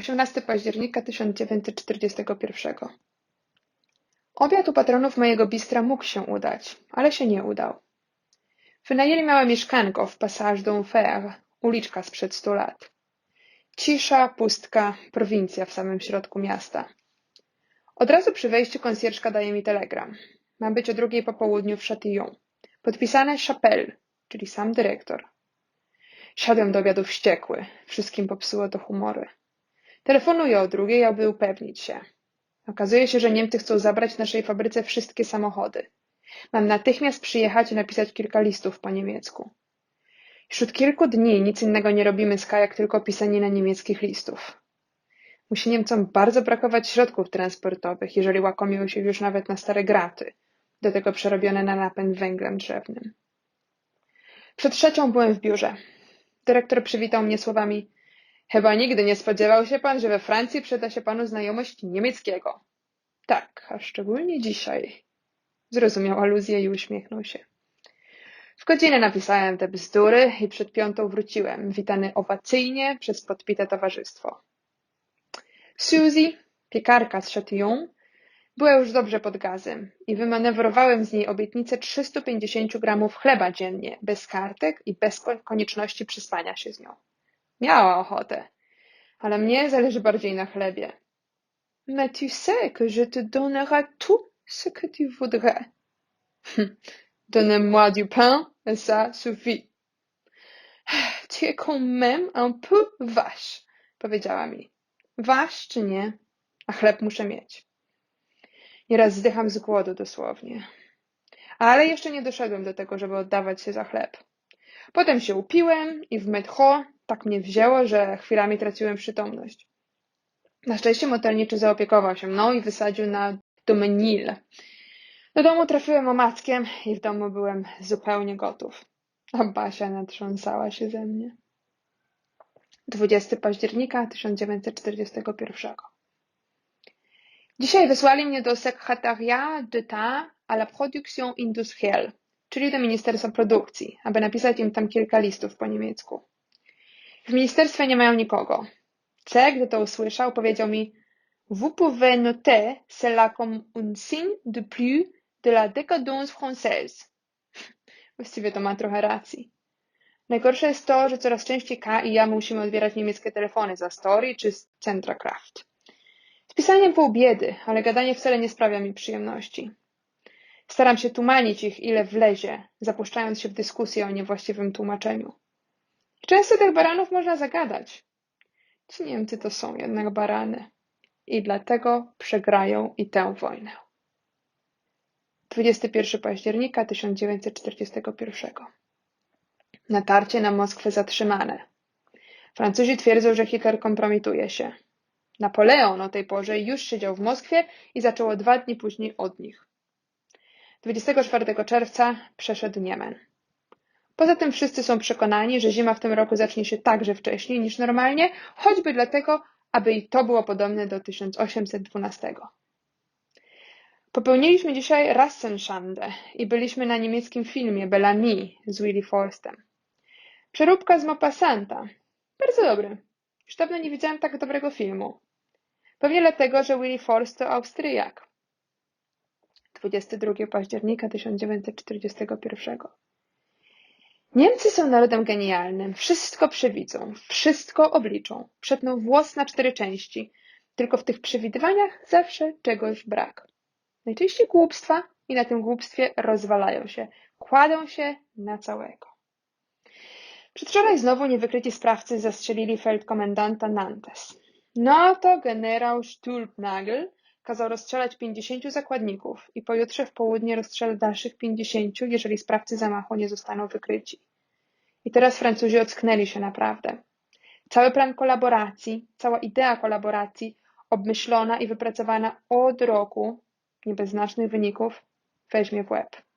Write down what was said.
18 października 1941. Obiad u patronów mojego bistra mógł się udać, ale się nie udał. Wynajęli małe mieszkanko w Passage d'Enfer, uliczka sprzed stu lat. Cisza, pustka, prowincja w samym środku miasta. Od razu przy wejściu konsjerżka daje mi telegram. Ma być o drugiej po południu w Chatillon. Podpisane Chapelle, czyli sam dyrektor. Siadłem do obiadu wściekły. Wszystkim popsuło to humory. Telefonuję o drugiej, aby upewnić się. Okazuje się, że Niemcy chcą zabrać naszej fabryce wszystkie samochody. Mam natychmiast przyjechać i napisać kilka listów po niemiecku. Wśród kilku dni nic innego nie robimy z jak tylko pisanie na niemieckich listów. Musi Niemcom bardzo brakować środków transportowych, jeżeli łakomią się już nawet na stare graty, do tego przerobione na napęd węglem drzewnym. Przed trzecią byłem w biurze. Dyrektor przywitał mnie słowami Chyba nigdy nie spodziewał się pan, że we Francji przyda się panu znajomość niemieckiego. Tak, a szczególnie dzisiaj. Zrozumiał aluzję i uśmiechnął się. W godzinę napisałem te bzdury i przed piątą wróciłem, witany owacyjnie przez podpite towarzystwo. Suzy, piekarka z Chatillon, była już dobrze pod gazem i wymanewrowałem z niej obietnicę 350 gramów chleba dziennie, bez kartek i bez konieczności przyspania się z nią. Miała ochotę, ale mnie zależy bardziej na chlebie. Mais tu sais que je te donnerai tout ce que tu voudrais. Donnez-moi du pain et ça suffit. Tu es quand même un peu vache, powiedziała mi. Wasz czy nie, a chleb muszę mieć. Nieraz zdycham z głodu dosłownie. Ale jeszcze nie doszedłem do tego, żeby oddawać się za chleb. Potem się upiłem i w metro tak mnie wzięło, że chwilami traciłem przytomność. Na szczęście motelniczy zaopiekował się mną i wysadził na Domenil. Do domu trafiłem omackiem i w domu byłem zupełnie gotów. A Basia natrząsała się ze mnie. 20 października 1941. Dzisiaj wysłali mnie do Secretariat d'État à la Production Industrielle, czyli do Ministerstwa Produkcji, aby napisać im tam kilka listów po niemiecku. W ministerstwie nie mają nikogo. C, gdy to usłyszał, powiedział mi Vous pouvez noter cela comme un signe de plus de la décadence française. Właściwie to ma trochę racji. Najgorsze jest to, że coraz częściej K i ja musimy odbierać niemieckie telefony za Story czy z Centra Kraft. Z pisaniem pół biedy, ale gadanie wcale nie sprawia mi przyjemności. Staram się tłumaczyć ich ile wlezie, zapuszczając się w dyskusję o niewłaściwym tłumaczeniu. Często tych baranów można zagadać. Ci Niemcy to są jednak barany. I dlatego przegrają i tę wojnę. 21 października 1941. Natarcie na Moskwę zatrzymane. Francuzi twierdzą, że Hitler kompromituje się. Napoleon o tej porze już siedział w Moskwie i zaczęło dwa dni później od nich. 24 czerwca przeszedł Niemen. Poza tym wszyscy są przekonani, że zima w tym roku zacznie się także wcześniej niż normalnie, choćby dlatego, aby i to było podobne do 1812. Popełniliśmy dzisiaj Rassenschande i byliśmy na niemieckim filmie Bellamy z Willy Forstem. Przeróbka z Maupassanta. Bardzo dobry. Już dawno nie widziałem tak dobrego filmu. Pewnie dlatego, że Willy Forst to Austriak. 22 października 1941. Niemcy są narodem genialnym. Wszystko przewidzą, wszystko obliczą. Przetną włos na cztery części. Tylko w tych przewidywaniach zawsze czegoś brak. Najczęściej głupstwa i na tym głupstwie rozwalają się. Kładą się na całego. Przedwczoraj znowu niewykryci sprawcy zastrzelili feldkomendanta Nantes. No to generał Stulpnagel kazał rozstrzelać pięćdziesięciu zakładników i pojutrze w południe rozstrzela dalszych pięćdziesięciu, jeżeli sprawcy zamachu nie zostaną wykryci. I teraz Francuzi ocknęli się naprawdę. Cały plan kolaboracji, cała idea kolaboracji, obmyślona i wypracowana od roku, nie bez znacznych wyników, weźmie w łeb.